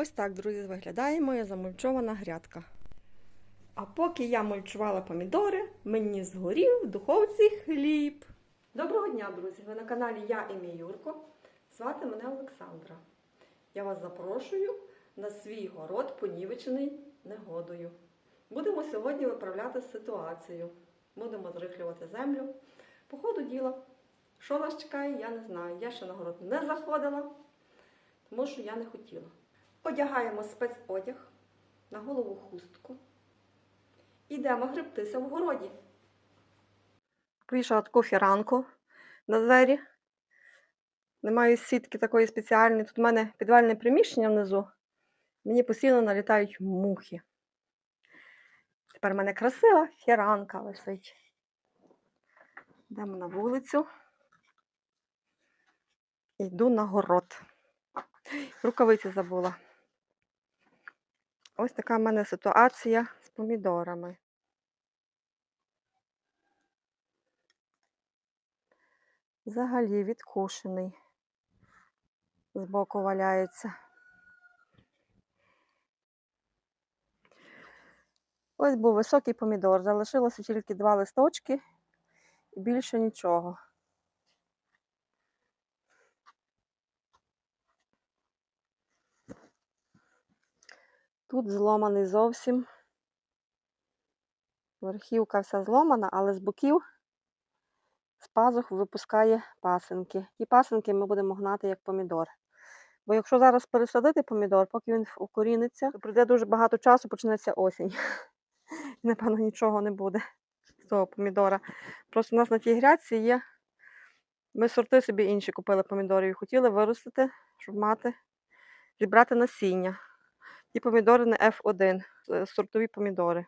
Ось так, друзі, виглядає моя замульчована грядка. А поки я мульчувала помідори, мені згорів в духовці хліб. Доброго дня, друзі! Ви на каналі Я і мій Юрко. Звати мене Олександра. Я вас запрошую на свій город, понівечений негодою. Будемо сьогодні виправляти ситуацію. Будемо зрихлювати землю. По ходу діла. Що нас чекає, я не знаю. Я ще на город не заходила, тому що я не хотіла. Одягаємо спецодяг на голову хустку. Ідемо гребтися в городі. Повішала таку фіранку на двері. Немає сітки такої спеціальної. Тут в мене підвальне приміщення внизу. Мені постійно налітають мухи. Тепер в мене красива фіранка висить. Йдемо на вулицю. Йду на город. Рукавиці забула. Ось така в мене ситуація з помідорами. Взагалі відкушений. Збоку валяється. Ось був високий помідор. Залишилося тільки два листочки і більше нічого. Тут зломаний зовсім. Верхівка вся зломана, але з боків з пазух випускає пасинки. Ті пасинки ми будемо гнати як помідор. Бо якщо зараз пересадити помідор, поки він укоріниться, то пройде дуже багато часу, почнеться осінь. І, напевно, нічого не буде з того помідора. Просто у нас на тій грядці є. Ми сорти собі інші купили помідорів і хотіли виростити, щоб мати, зібрати насіння. Ті помідори не F1, е, сортові помідори.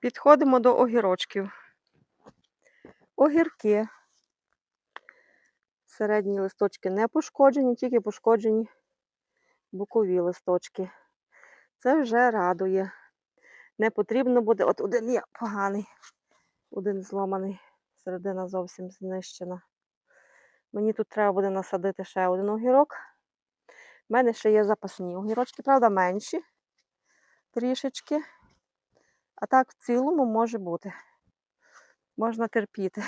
Підходимо до огірочків. Огірки. Середні листочки не пошкоджені, тільки пошкоджені бокові листочки. Це вже радує. Не потрібно буде. От один є поганий, один зломаний, середина зовсім знищена. Мені тут треба буде насадити ще один огірок. У мене ще є запасні огірочки, правда, менші трішечки. А так в цілому може бути. Можна терпіти.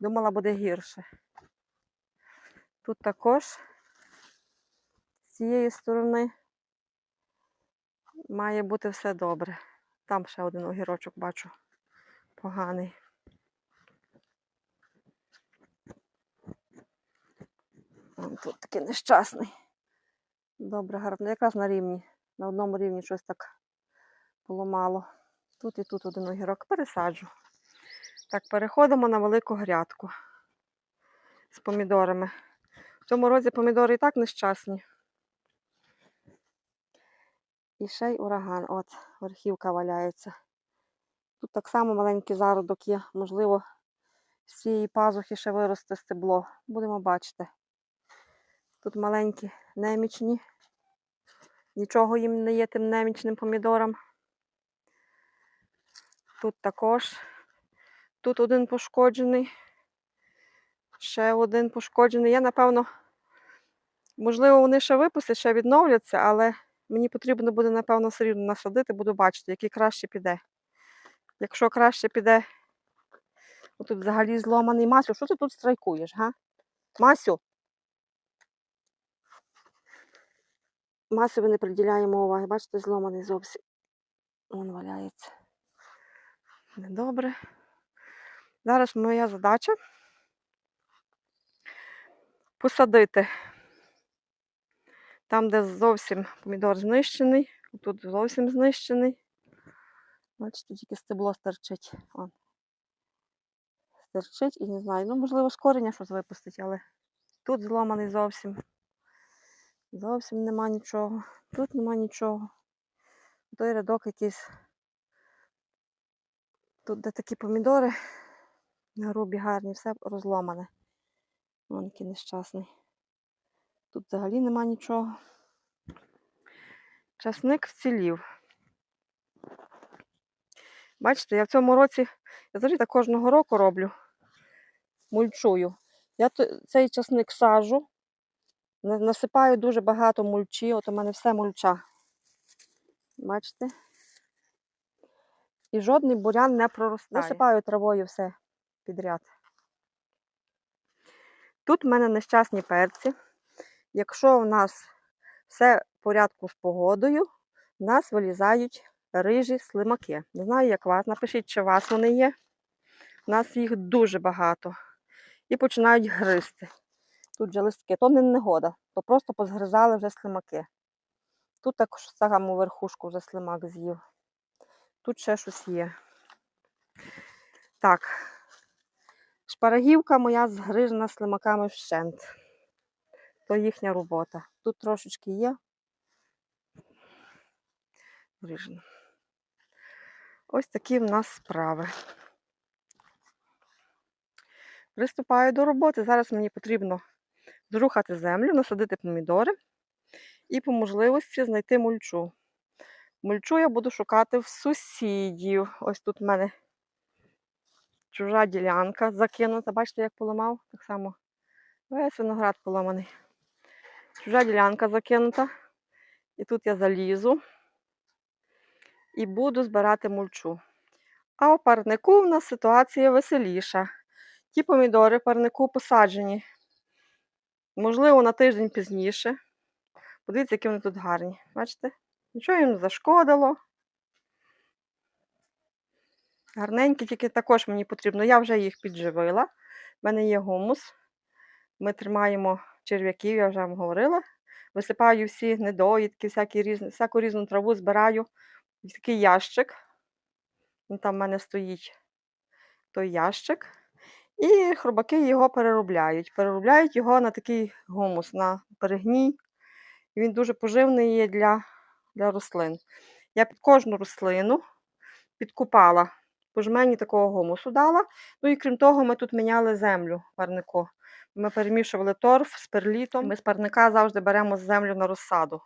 Думала, буде гірше. Тут також з цієї сторони має бути все добре. Там ще один огірочок бачу поганий. Тут такий нещасний. Добре, гарно. Якраз на рівні. На одному рівні щось так було мало. Тут і тут один огірок пересаджу. Так, переходимо на велику грядку з помідорами. В цьому році помідори і так нещасні. І ще й ураган. От, верхівка валяється. Тут так само маленький зародок є. Можливо, з цієї пазухи ще виросте стебло. Будемо бачити. Тут маленькі немічні. Нічого їм не є тим немічним помідорам. Тут також. Тут один пошкоджений. Ще один пошкоджений. Я, напевно, можливо, вони ще випустять, ще відновляться, але мені потрібно буде, напевно, все рівно насадити, буду бачити, який краще піде. Якщо краще піде, отут взагалі зломаний Масю, що ти тут страйкуєш, га? Масю? Масові не приділяємо уваги. Бачите, зломаний зовсім. Вон валяється. Недобре. Зараз моя задача посадити там, де зовсім помідор знищений, тут зовсім знищений. Бачите, тільки стебло стерчить. Вон. Стерчить і не знаю. Ну, можливо, з кореня щось випустить, але тут зломаний зовсім. Зовсім нема нічого. Тут нема нічого. Той рядок якийсь. Тут де такі помідори, грубі, гарні, все розломане. Вон який нещасний. Тут взагалі нема нічого. Часник вцілів. Бачите, я в цьому році, я взагалі так кожного року роблю, мульчую. Я цей часник сажу, Насипаю дуже багато мульчі, от у мене все мульча. Бачите? І жодний бурян не проростає. Насипаю травою все підряд. Тут в мене нещасні перці. Якщо в нас все в порядку з погодою, в нас вилізають рижі слимаки. Не знаю, як вас. Напишіть, чи у вас вони є. У нас їх дуже багато. І починають гризти. Тут же листки, то не негода, то просто позгризали вже слимаки. Тут також саму верхушку вже слимак з'їв. Тут ще щось є. Так. Шпарагівка моя згрижена слимаками вщент. То їхня робота. Тут трошечки є. Зріжено. Ось такі в нас справи. Приступаю до роботи. Зараз мені потрібно зрухати землю, насадити помідори і по можливості знайти мульчу. Мульчу я буду шукати в сусідів. Ось тут в мене чужа ділянка закинута. Бачите, як поламав? Так само весь виноград поламаний. Чужа ділянка закинута. І тут я залізу і буду збирати мульчу. А у парнику в нас ситуація веселіша. Ті помідори парнику посаджені. Можливо, на тиждень пізніше. Подивіться, які вони тут гарні. Бачите? Нічого їм не зашкодило. Гарненькі, тільки також мені потрібно. Я вже їх підживила. У мене є гумус. Ми тримаємо черв'яків, я вже вам говорила. Висипаю всі недоїдки, всякі різні, всяку різну траву збираю такий ящик. Він там в мене стоїть той ящик. І хробаки його переробляють. Переробляють його на такий гумус, на перегній. І він дуже поживний є для, для рослин. Я під кожну рослину підкупала по жмені такого гумусу дала. Ну і крім того, ми тут міняли землю парнику. Ми перемішували торф з перлітом. Ми з парника завжди беремо землю на розсаду.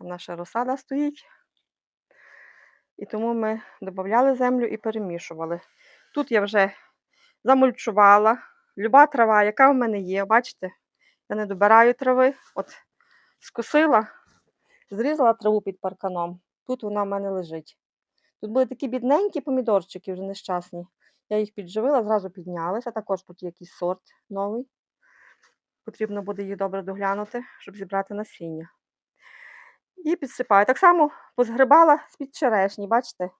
Наша розсада стоїть. І тому ми додавали землю і перемішували. Тут я вже замульчувала. Люба трава, яка в мене є, бачите, я не добираю трави. От скосила, зрізала траву під парканом. Тут вона в мене лежить. Тут були такі бідненькі помідорчики, вже нещасні. Я їх підживила, зразу піднялися. Також тут є якийсь сорт новий. Потрібно буде їх добре доглянути, щоб зібрати насіння. І підсипаю. Так само позгрибала з-під черешні, бачите?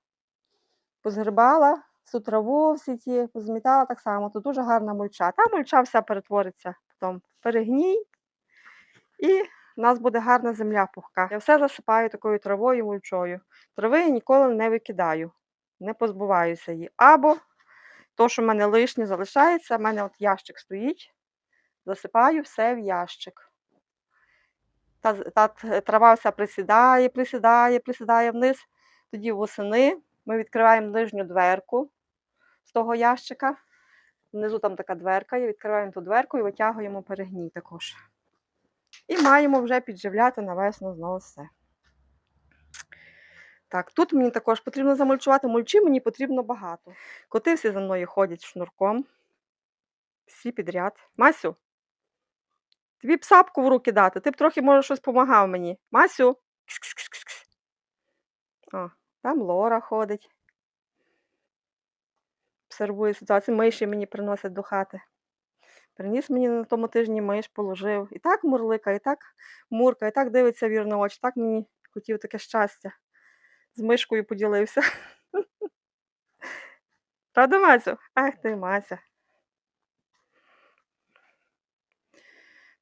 Позгрибала всю траву, всі ті, позмітала так само. Тут дуже гарна мульча. Та мульча вся перетвориться потім перегній. І в нас буде гарна земля пухка. Я все засипаю такою травою мульчою. Трави я ніколи не викидаю, не позбуваюся її. Або то, що в мене лишнє залишається, в мене от ящик стоїть, засипаю все в ящик. Та, та трава вся присідає, присідає, присідає вниз. Тоді восени ми відкриваємо нижню дверку з того ящика. Внизу там така дверка є, відкриваємо ту дверку і витягуємо перегній також. І маємо вже підживляти на весну знову все. Так, тут мені також потрібно замульчувати. Мульчі мені потрібно багато. Коти всі за мною ходять шнурком. Всі підряд. Масю, тобі б сапку в руки дати, ти б трохи, може, щось допомагав мені. Масю. О, там Лора ходить. Обсервує ситуацію. Миші мені приносять до хати. Приніс мені на тому тижні миш, положив. І так мурлика, і так мурка, і так дивиться вірно очі. Так мені хотів таке щастя. З мишкою поділився. Правда, Мацю? Ах ти, Мася.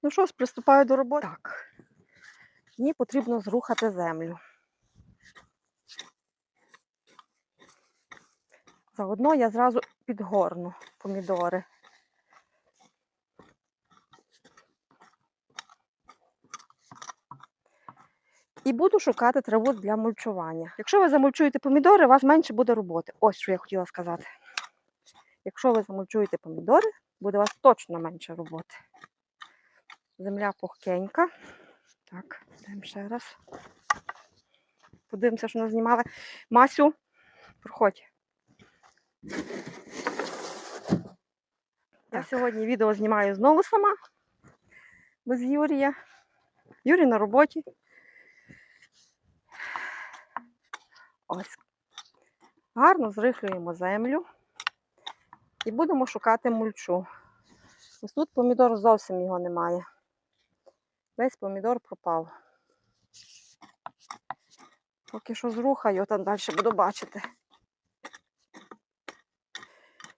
Ну що ж, приступаю до роботи. Так. Мені потрібно зрухати землю. Заодно я зразу підгорну помідори. І буду шукати траву для мульчування. Якщо ви замульчуєте помідори, у вас менше буде роботи. Ось що я хотіла сказати. Якщо ви замульчуєте помідори, буде у вас точно менше роботи. Земля пухкенька. Так, йдемо ще раз. Подивимося, що нас знімали. Масю, проходь. Я сьогодні відео знімаю знову сама. без Юрія. Юрій на роботі. Ось. Гарно зрихлюємо землю і будемо шукати мульчу. Ось тут помідор зовсім його немає. Весь помідор пропав. Поки що зрухаю, там далі буду бачити.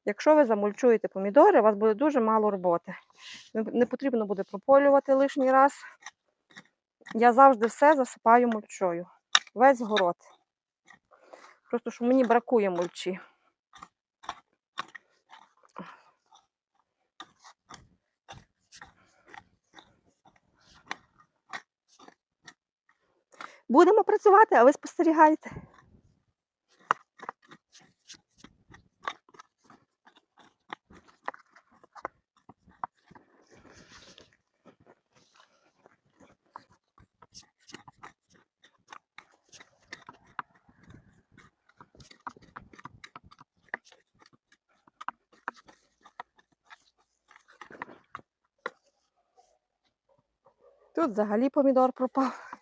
Якщо ви замульчуєте помідори, у вас буде дуже мало роботи. Не- потрібно буде прополювати лишній раз. Я завжди все засипаю мульчою. Весь город. Просто що мені бракує мульчі. Будемо працювати, а ви спостерігайте. Тут взагалі помідор пропав.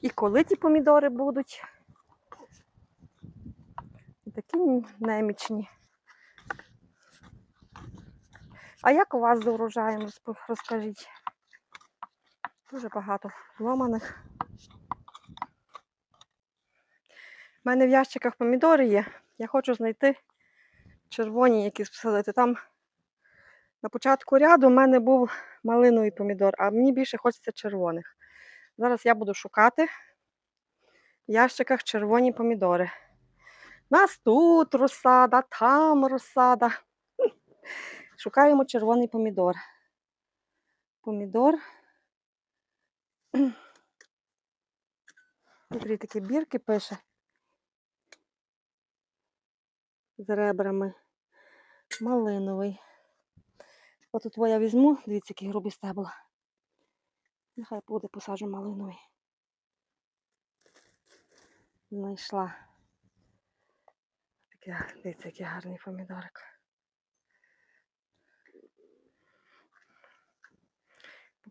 І коли ті помідори будуть? Такі немічні. А як у вас з урожаєм, розкажіть? Дуже багато ломаних. У мене в ящиках помідори є. Я хочу знайти червоні, які посадити. Там на початку ряду в мене був малиновий помідор, а мені більше хочеться червоних. Зараз я буду шукати в ящиках червоні помідори. Нас тут розсада, там розсада. Шукаємо червоний помідор. Помідор. Смотри, такі бірки пише. З ребрами. Малиновий. От тут я візьму, дивіться, які грубі стебла. Нехай буде посаджу малиновий. Знайшла. Таке, дивіться, який гарний помідорик.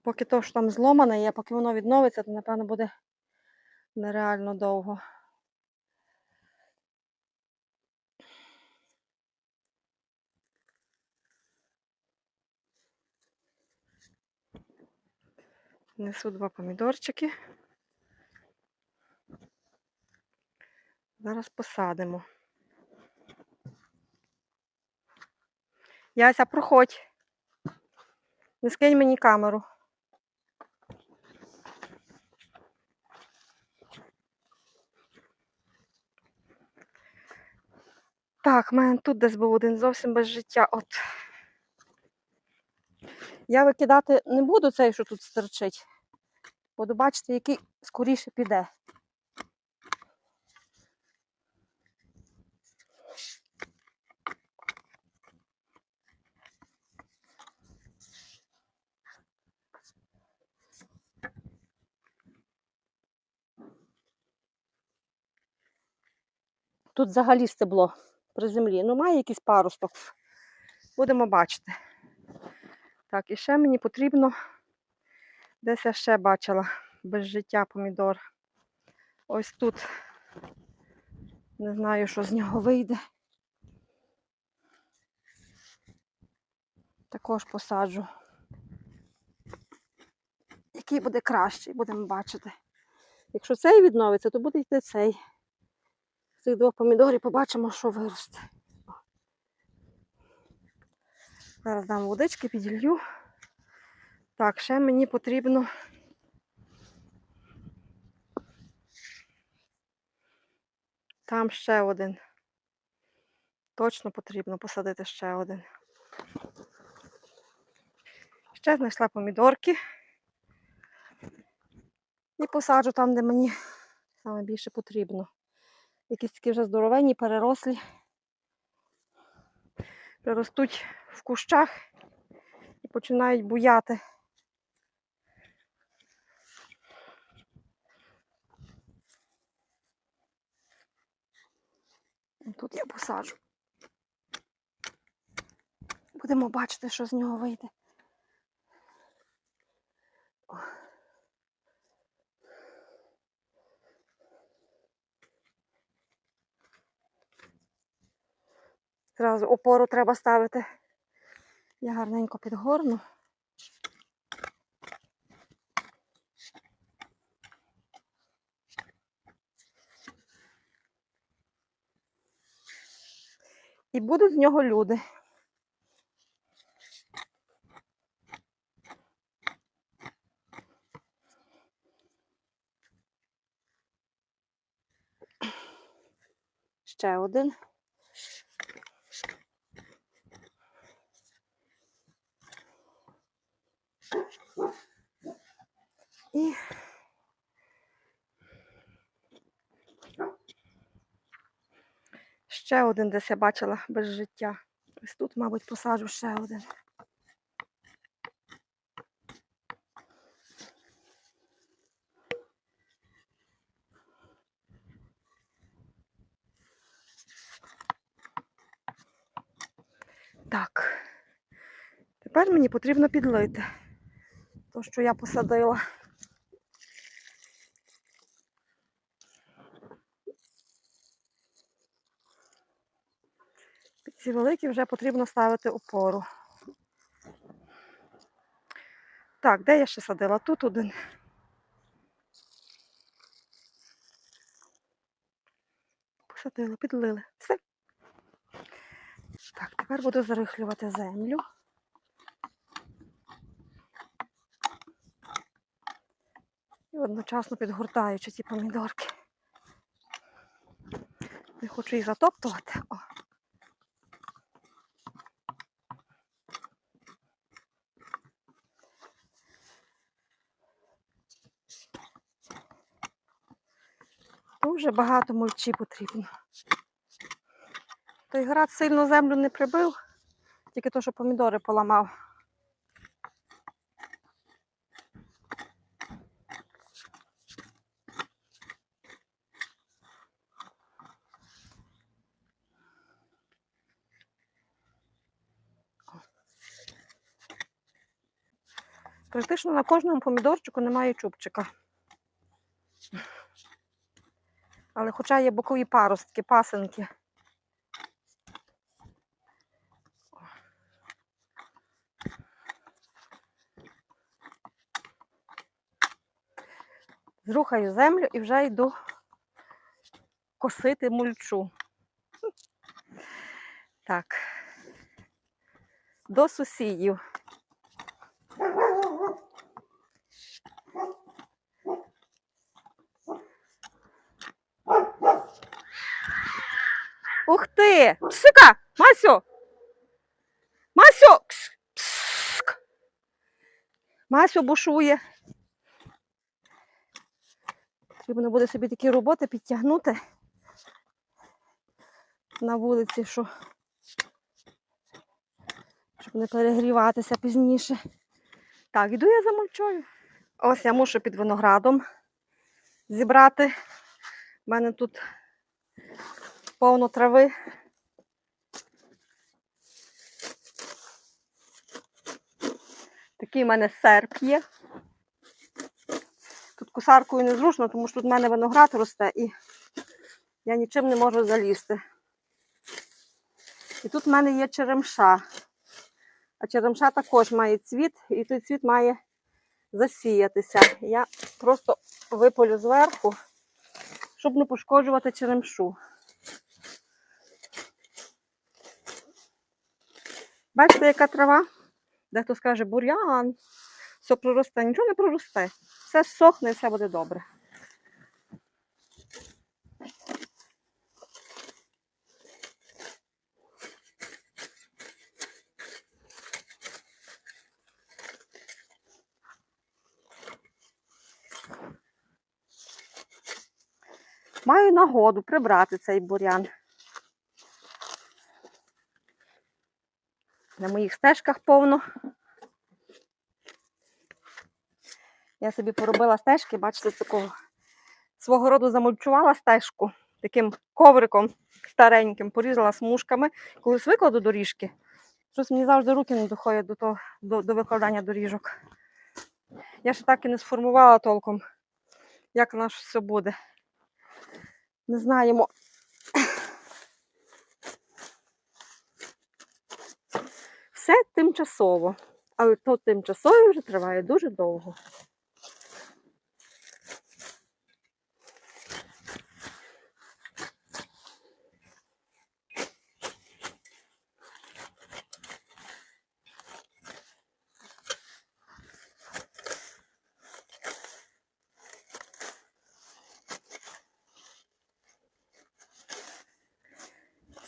Поки то, що там зломане є, поки воно відновиться, то напевно буде нереально довго. Несу два помідорчики. Зараз посадимо. Яся, проходь. Не скинь мені камеру. Так, в мене тут десь був один зовсім без життя. От. Я викидати не буду цей, що тут стерчить. Буду бачити, який скоріше піде. Тут взагалі стебло при землі. Ну, має якийсь паросток. Будемо бачити. Так, і ще мені потрібно, десь я ще бачила без життя помідор. Ось тут. Не знаю, що з нього вийде. Також посаджу. Який буде кращий, будемо бачити. Якщо цей відновиться, то буде йти цей. З цих двох помідорів побачимо, що виросте. Зараз дам водички, піділью. Так, ще мені потрібно. Там ще один. Точно потрібно посадити ще один. Ще знайшла помідорки. І посаджу там, де мені саме більше потрібно. Якісь такі вже здоровенні, перерослі. Приростуть в кущах і починають буяти. Тут я посаджу. Будемо бачити, що з нього вийде. Зразу опору треба ставити. Я гарненько підгорну. І будуть з нього люди. Ще один. І ще один десь я бачила без життя. Ось тут, мабуть, посаджу ще один. Так. Тепер мені потрібно підлити то, що я посадила. Ці великі вже потрібно ставити опору. Так, де я ще садила? Тут один. Посадила, підлили. Все. Так, тепер буду зарихлювати землю. І одночасно підгортаючи ці помідорки. Не хочу їх затоптувати. О. Дуже багато мульчі потрібно. Той град сильно землю не прибив, тільки то, що помідори поламав. Практично на кожному помідорчику немає чубчика. Але хоча є бокові паростки, пасинки. Зрухаю землю і вже йду косити мульчу. Так. До сусідів. Ух ти! Псика! Масю! Масю! Пск! Масю бушує. Потрібно буде собі такі роботи підтягнути на вулиці, що щоб не перегріватися пізніше. Так, іду я за мульчою. Ось я мушу під виноградом зібрати. У мене тут повно трави. Такий в мене серп є. Тут косаркою незручно, тому що тут в мене виноград росте і я нічим не можу залізти. І тут в мене є черемша. А черемша також має цвіт, і той цвіт має засіятися. Я просто виполю зверху, щоб не пошкоджувати черемшу. Бачите, яка трава? Дехто скаже бур'ян, все проросте. Нічого не проросте. Все сохне і все буде добре. Маю нагоду прибрати цей бур'ян. На моїх стежках повно. Я собі поробила стежки, бачите, такого свого роду замульчувала стежку. таким ковриком стареньким, порізала смужками. Коли викладу доріжки, щось мені завжди руки не доходять до, того, до, до викладання доріжок. Я ще так і не сформувала толком, як наш все буде. Не знаємо. Все тимчасово, але то тимчасове вже триває дуже довго.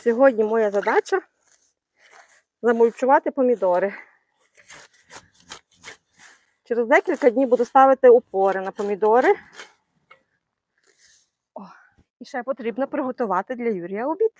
Сьогодні моя задача замульчувати помідори. Через декілька днів буду ставити опори на помідори. О, і ще потрібно приготувати для Юрія обід.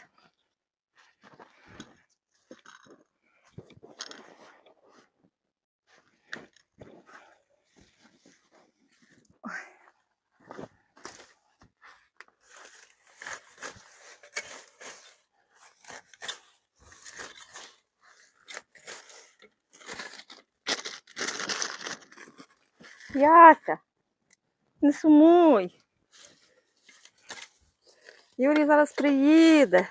Яся, не сумуй. Юрій зараз приїде.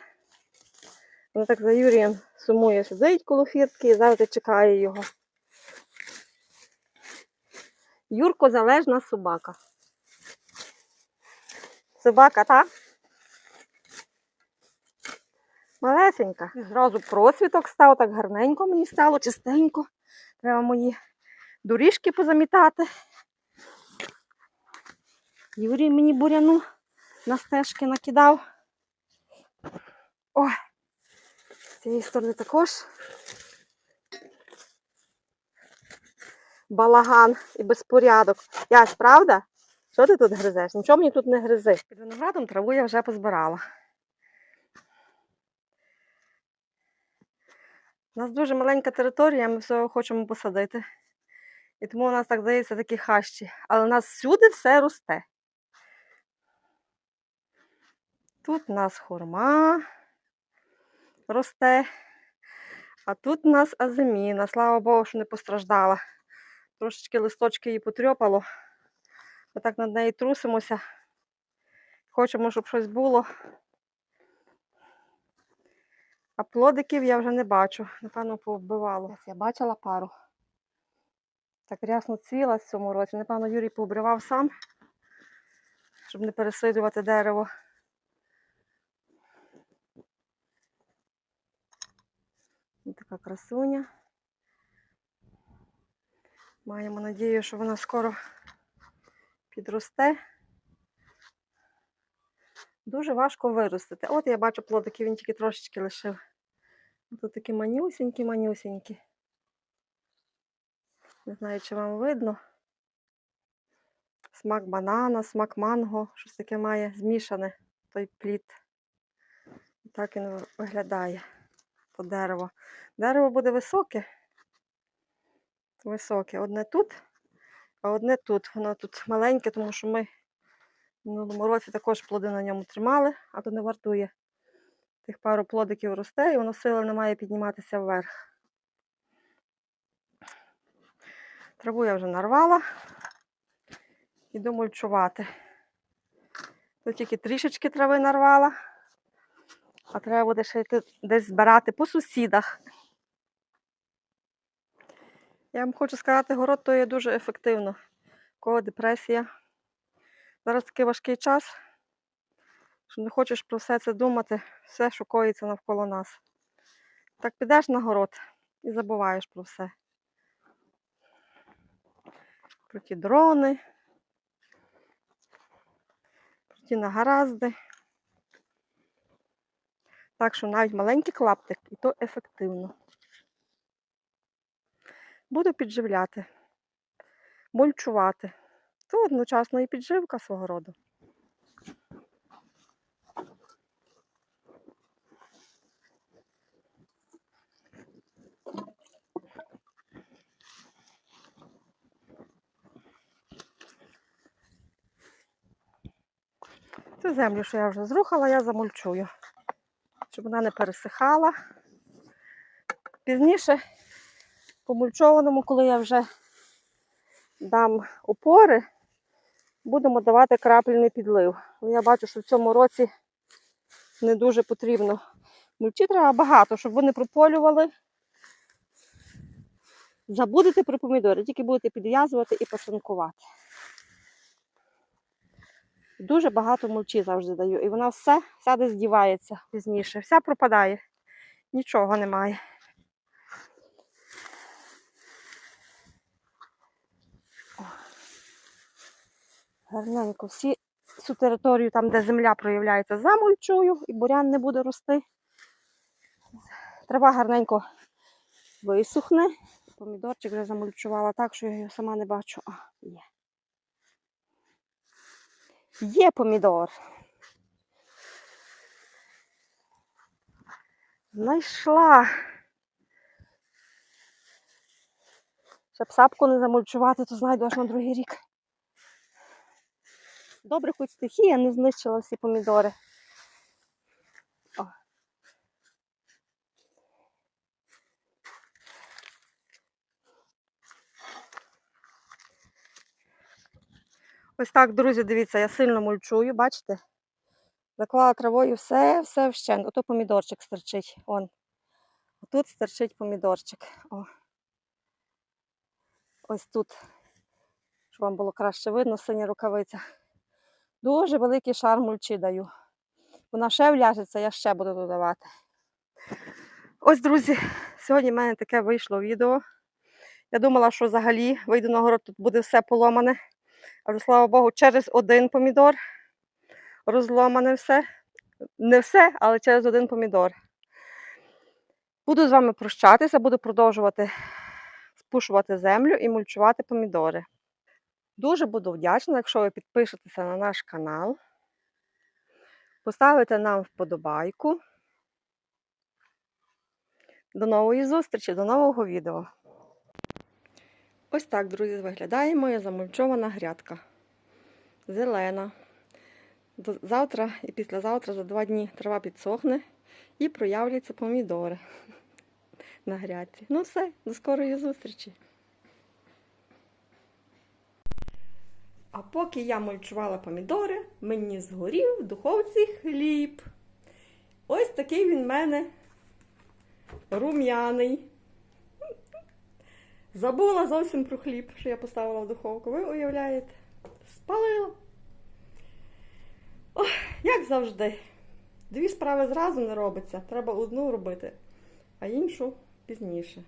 Вона так за Юрієм сумує, сидить коло фіртки і завжди чекає його. Юрко залежна собака. Собака, так? Малесенька. Зразу просвіток став, так гарненько мені стало, чистенько. Треба мої доріжки позамітати. Юрій мені буряну на стежки накидав. Ой, з цієї сторони також. Балаган і безпорядок. Ясь, правда? Що ти тут гризеш? Нічого мені тут не гризи. Під виноградом траву я вже позбирала. У нас дуже маленька територія, ми всього хочемо посадити. І тому у нас так здається такі хащі. Але у нас всюди все росте. Тут у нас хурма росте, а тут у нас азиміна. Слава Богу, що не постраждала. Трошечки листочки її потрьопало. Ми так над нею трусимося. Хочемо, щоб щось було. А плодиків я вже не бачу. Напевно, повбивало. Я бачила пару. Так рясно цвіла в цьому році. Напевно, Юрій пообривав сам, щоб не пересиджувати дерево. Ось така красуня. Маємо надію, що вона скоро підросте. Дуже важко виростити. От я бачу плодики, він тільки трошечки лишив. Тут такі манюсінькі, манюсінькі. Не знаю, чи вам видно. Смак банана, смак манго, щось таке має змішане той плід. Так він виглядає то дерево. Дерево буде високе. Високе. Одне тут, а одне тут. Воно тут маленьке, тому що ми в минулому році також плоди на ньому тримали, а то не вартує. Тих пару плодиків росте і воно сили не має підніматися вверх. Траву я вже нарвала. Іду мульчувати. Тут тільки трішечки трави нарвала, а треба буде ще йти десь збирати по сусідах. Я вам хочу сказати, город то є дуже ефективно. Кого депресія. Зараз такий важкий час, що не хочеш про все це думати, все що коїться навколо нас. Так підеш на город і забуваєш про все. Про ті дрони, про ті нагаразди. Так що навіть маленький клаптик, і то ефективно. Буду підживляти, мульчувати. То одночасно і підживка свого роду. Цю землю, що я вже зрухала, я замульчую, щоб вона не пересихала. Пізніше, по мульчованому, коли я вже дам опори, будемо давати крапельний підлив. Ну, Я бачу, що в цьому році не дуже потрібно. Мульчі треба багато, щоб вони прополювали. Забудете про помідори, тільки будете підв'язувати і пасинкувати. Дуже багато мульчі завжди даю. І вона все, вся десь дівається пізніше. Вся пропадає. Нічого немає. Гарненько всі всю територію, там, де земля проявляється, замульчую, і бурян не буде рости. Трава гарненько висохне. Помідорчик вже замульчувала так, що я його сама не бачу. А, є. Є помідор. Знайшла. Щоб сапку не замульчувати, то знайду аж на другий рік. Добре, хоч стихія не знищила всі помідори. Ось так, друзі, дивіться, я сильно мульчую, бачите? Заклала травою все, все вщент. Ото помідорчик стерчить. Он. Тут стерчить помідорчик. О. Ось тут, щоб вам було краще видно, синя рукавиця. Дуже великий шар мульчі даю. Вона ще вляжеться, я ще буду додавати. Ось, друзі, сьогодні в мене таке вийшло відео. Я думала, що взагалі вийду на город, тут буде все поломане. Але, слава Богу, через один помідор розломане все. Не все, але через один помідор. Буду з вами прощатися, буду продовжувати спушувати землю і мульчувати помідори. Дуже буду вдячна, якщо ви підпишетеся на наш канал, поставите нам вподобайку. До нової зустрічі, до нового відео. Ось так, друзі, виглядає моя замульчована грядка. Зелена. Завтра і післязавтра за два дні трава підсохне і проявляться помідори на грядці. Ну все, до скорої зустрічі. А поки я мульчувала помідори, мені згорів в духовці хліб. Ось такий він в мене рум'яний. Забула зовсім про хліб, що я поставила в духовку. Ви уявляєте? Спалила. Ох, як завжди. Дві справи зразу не робиться. Треба одну робити, а іншу пізніше.